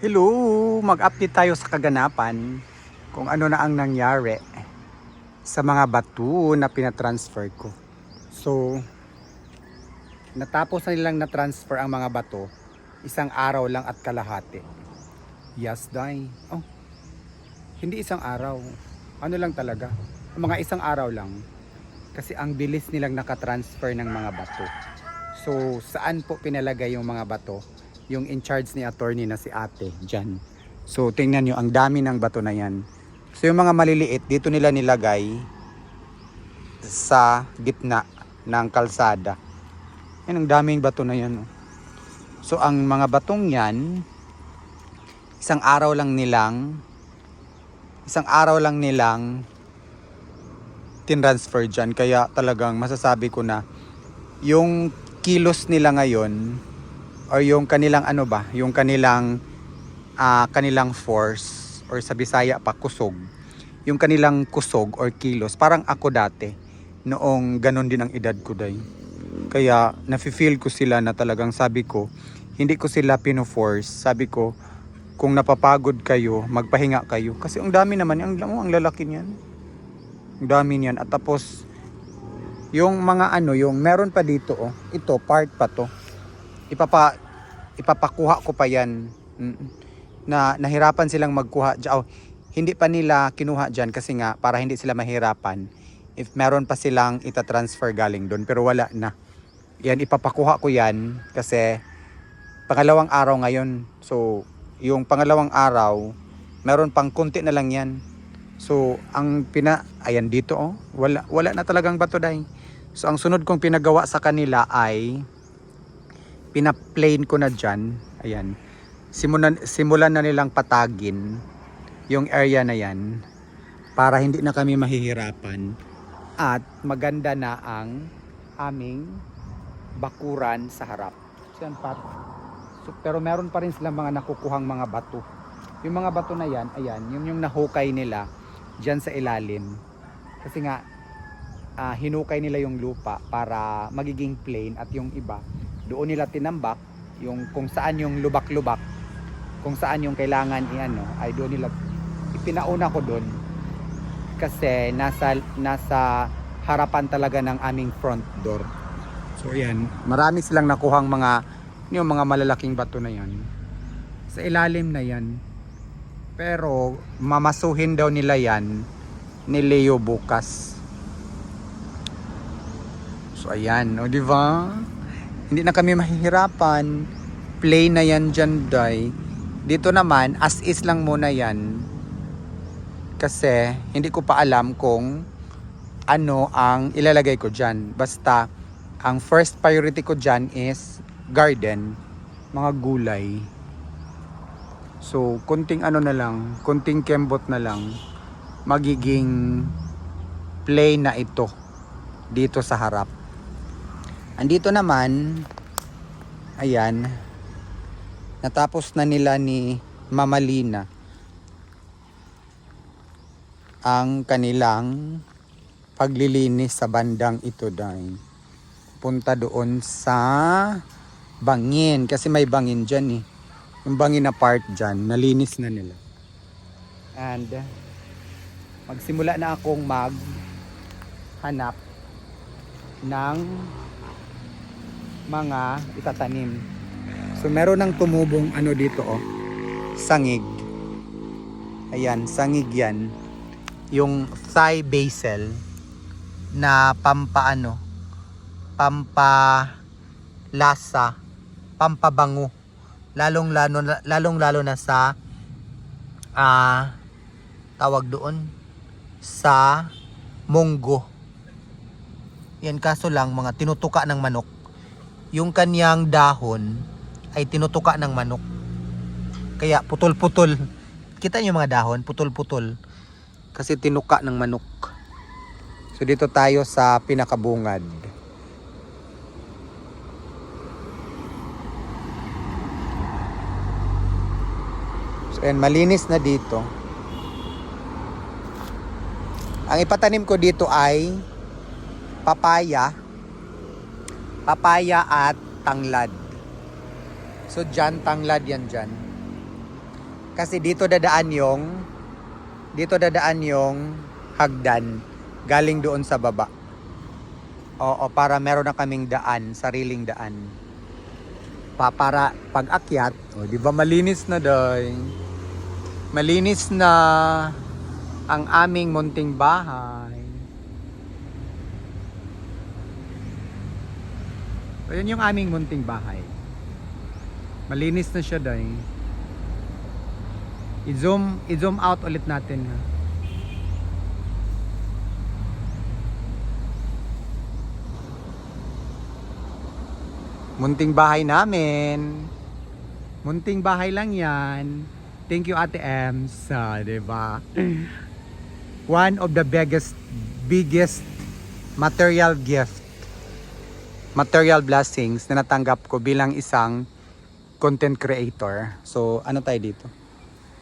Hello! Mag-update tayo sa kaganapan kung ano na ang nangyari sa mga bato na pinatransfer ko. So, natapos na nilang na-transfer ang mga bato isang araw lang at kalahati. Yes, Day. Oh, hindi isang araw. Ano lang talaga? Mga isang araw lang. Kasi ang bilis nilang nakatransfer ng mga bato. So, saan po pinalagay yung mga bato? Yung in charge ni attorney na si ate, dyan. So, tingnan nyo, ang dami ng bato na yan. So, yung mga maliliit, dito nila nilagay sa gitna ng kalsada. Yan, ang daming bato na yan. oh. So, ang mga batong yan, isang araw lang nilang, isang araw lang nilang tinransfer dyan. Kaya talagang masasabi ko na yung kilos nila ngayon or yung kanilang ano ba, yung kanilang ah, kanilang force or sa Bisaya pa kusog. Yung kanilang kusog or kilos, parang ako dati noong ganon din ang edad ko day. Kaya nafe-feel ko sila na talagang sabi ko, hindi ko sila pino-force. Sabi ko, kung napapagod kayo, magpahinga kayo. Kasi ang dami naman, ang, ang lalaki niyan. Ang dami niyan. At tapos, yung mga ano, yung meron pa dito, oh, ito, part pa to. Ipapa, ipapakuha ko pa yan. Mm, Na nahirapan silang magkuha. Oh, hindi pa nila kinuha dyan kasi nga para hindi sila mahirapan. If meron pa silang itatransfer galing doon pero wala na. Yan, ipapakuha ko yan kasi pangalawang araw ngayon. So, yung pangalawang araw, meron pang kunti na lang yan. So, ang pina... Ayan, dito oh. Wala, wala na talagang bato dahil. So, ang sunod kong pinagawa sa kanila ay pina-plane ko na dyan. Ayan. Simulan, simulan na nilang patagin yung area na yan para hindi na kami mahihirapan at maganda na ang aming bakuran sa harap. Yan, Pat. So, pero meron pa rin silang mga nakukuhang mga bato. Yung mga bato na yan, ayan, yung yung nahukay nila dyan sa ilalim. Kasi nga, ah, hinukay nila yung lupa para magiging plain at yung iba, doon nila tinambak yung kung saan yung lubak-lubak, kung saan yung kailangan i-ano, ay doon nila ipinauna ko doon kasi nasa nasa harapan talaga ng aming front door. So yan, marami silang nakuhang mga yung mga malalaking bato na yan. Sa ilalim na yan. Pero mamasuhin daw nila yan ni Leo bukas. So ayan, o di ba? Hindi na kami mahihirapan. Play na yan dyan, day. Dito naman, as is lang muna yan. Kasi hindi ko pa alam kung ano ang ilalagay ko dyan. Basta, ang first priority ko dyan is garden, mga gulay. So, kunting ano na lang, kunting kembot na lang, magiging play na ito dito sa harap. Andito naman, ayan, natapos na nila ni Mama Lina ang kanilang paglilinis sa bandang ito dahil punta doon sa bangin kasi may bangin dyan eh. Yung bangin na part dyan nalinis na nila. And magsimula na akong mag hanap ng mga itatanim. So meron ng tumubong ano dito oh. Sangig. Ayan sangig yan. Yung Thai basil na pampaano pampa lasa pampabango lalong lalo lalong lalo na sa ah tawag doon sa munggo. Yan kaso lang mga tinutuka ng manok yung kanyang dahon ay tinutuka ng manok kaya putol-putol kita niyo mga dahon putol-putol kasi tinuka ng manok. So dito tayo sa pinakabungad. So ayan, malinis na dito. Ang ipatanim ko dito ay papaya, papaya at tanglad. So dyan, tanglad yan dyan. Kasi dito dadaan yung dito dadaan yung hagdan galing doon sa baba. Oo, para meron na kaming daan, sariling daan. Pa, para pag akyat, oh, di ba malinis na doy. Malinis na ang aming munting bahay. So, yun yung aming munting bahay. Malinis na siya doy. I-zoom, i-zoom out ulit natin ha. Munting bahay namin. Munting bahay lang yan. Thank you Ate Ems. Ah, di ba? One of the biggest biggest material gift material blessings na natanggap ko bilang isang content creator. So, ano tayo dito?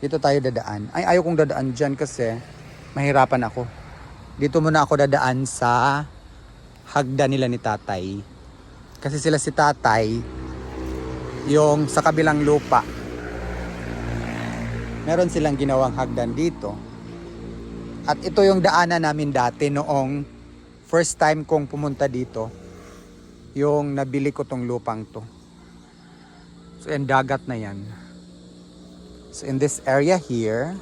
Dito tayo dadaan. Ay, ayaw kong dadaan dyan kasi mahirapan ako. Dito muna ako dadaan sa hagda nila ni tatay. Kasi sila si tatay, yung sa kabilang lupa, meron silang ginawang hagdan dito. At ito yung daanan namin dati noong first time kong pumunta dito, yung nabili ko tong lupang to. So, yung dagat na yan. So, in this area here,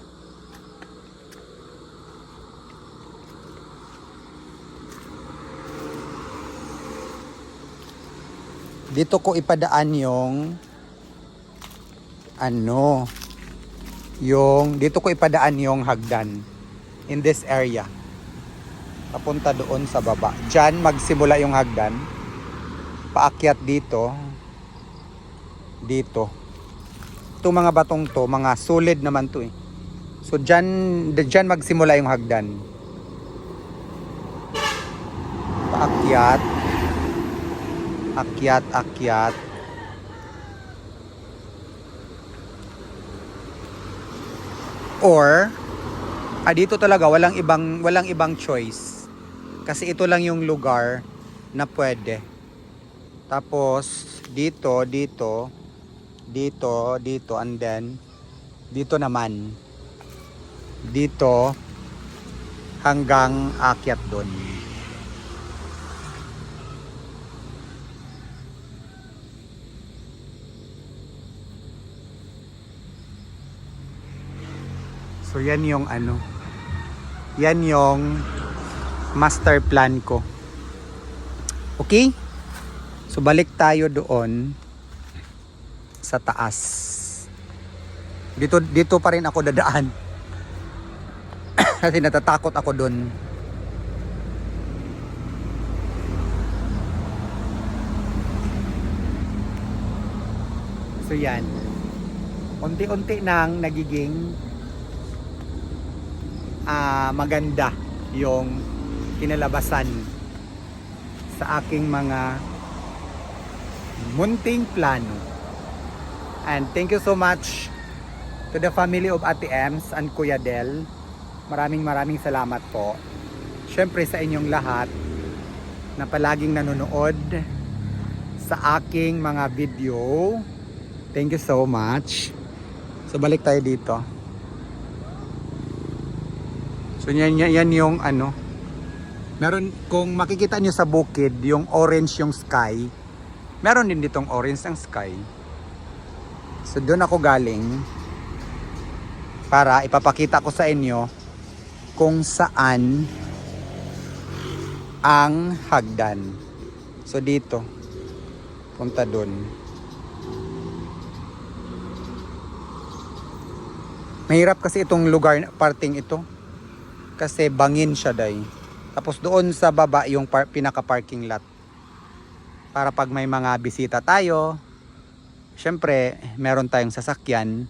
dito ko ipadaan yung ano yung dito ko ipadaan yung hagdan in this area papunta doon sa baba Diyan magsimula yung hagdan paakyat dito dito. To mga batong to mga solid naman to eh. So diyan diyan magsimula yung hagdan. Paakyat. Akyat akyat. Or ah, dito talaga walang ibang walang ibang choice. Kasi ito lang yung lugar na pwede tapos dito dito dito dito and then dito naman dito hanggang akyat doon So yan yung ano. Yan yung master plan ko. Okay? So balik tayo doon sa taas. Dito dito pa rin ako dadaan. Kasi natatakot ako doon. So yan. Unti-unti nang nagiging ah, maganda yung kinalabasan sa aking mga munting plano. And thank you so much to the family of Ate Ems and Kuya Del. Maraming maraming salamat po. Siyempre sa inyong lahat na palaging nanonood sa aking mga video. Thank you so much. So balik tayo dito. So yan, yan, yan yung ano. Meron, kung makikita nyo sa bukid, yung orange yung sky. Meron din ditong orange ang sky. So doon ako galing para ipapakita ko sa inyo kung saan ang hagdan. So dito, punta doon. Mahirap kasi itong lugar, parting ito kasi bangin siya day. Tapos doon sa baba yung par- pinaka parking lot. Para pag may mga bisita tayo, syempre meron tayong sasakyan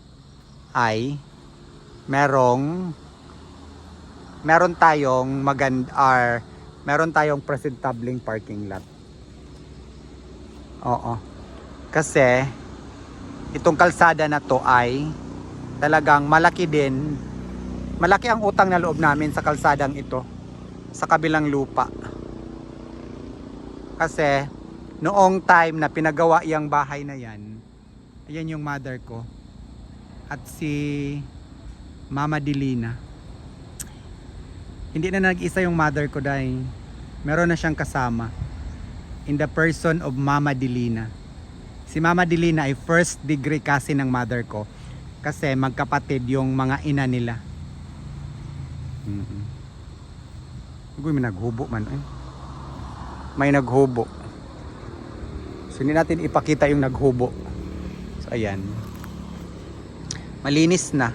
ay merong meron tayong magand or meron tayong presentableng parking lot. Oo. Kasi itong kalsada na to ay talagang malaki din malaki ang utang na loob namin sa kalsadang ito sa kabilang lupa kasi noong time na pinagawa yung bahay na yan ayan yung mother ko at si Mama Dilina. Hindi na nag-isa yung mother ko dahil meron na siyang kasama in the person of Mama Dilina. Si Mama Dilina ay first degree kasi ng mother ko kasi magkapatid yung mga ina nila. Mm-mm. Uy, may naghubo man eh. May naghubo. So hindi natin ipakita yung naghubo. So ayan. Malinis na.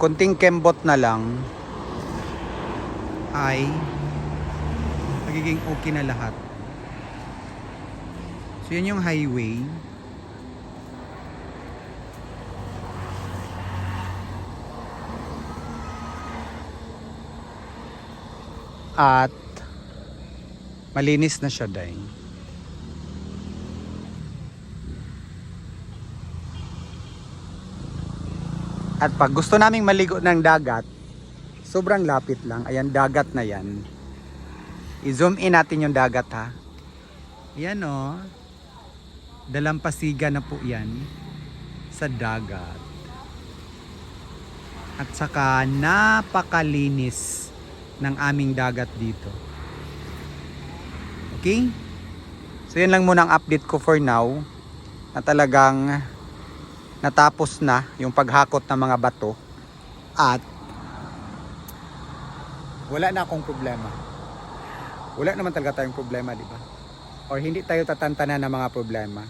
Konting kembot na lang ay magiging okay na lahat. So yan yung highway. At malinis na siya dahil. At pag gusto naming maligo ng dagat, sobrang lapit lang. Ayan, dagat na yan. I-zoom in natin yung dagat ha. Yan o. Oh. Dalampasiga na po yan sa dagat. At saka napakalinis ng aming dagat dito. Okay? So yan lang muna ang update ko for now na talagang natapos na yung paghakot ng mga bato at wala na akong problema. Wala naman talaga tayong problema, di ba? Or hindi tayo tatantanan ng mga problema.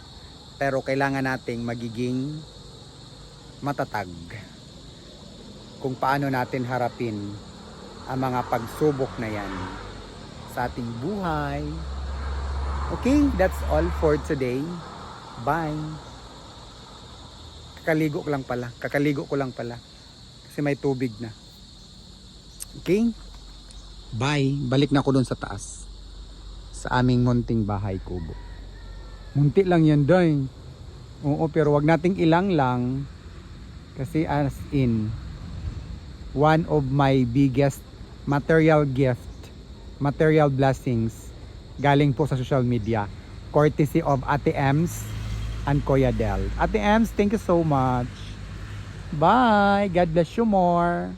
Pero kailangan nating magiging matatag kung paano natin harapin ang mga pagsubok na yan sa ating buhay. Okay, that's all for today. Bye. Kakaligo ko lang pala. Kakaligo ko lang pala. Kasi may tubig na. Okay? Bye. Balik na ako dun sa taas. Sa aming munting bahay kubo. Munti lang yan doy. Oo, pero wag nating ilang lang. Kasi as in, one of my biggest material gift, material blessings, galing po sa social media. Courtesy of Ate Ems and Kuya Del. Ate Ems, thank you so much. Bye. God bless you more.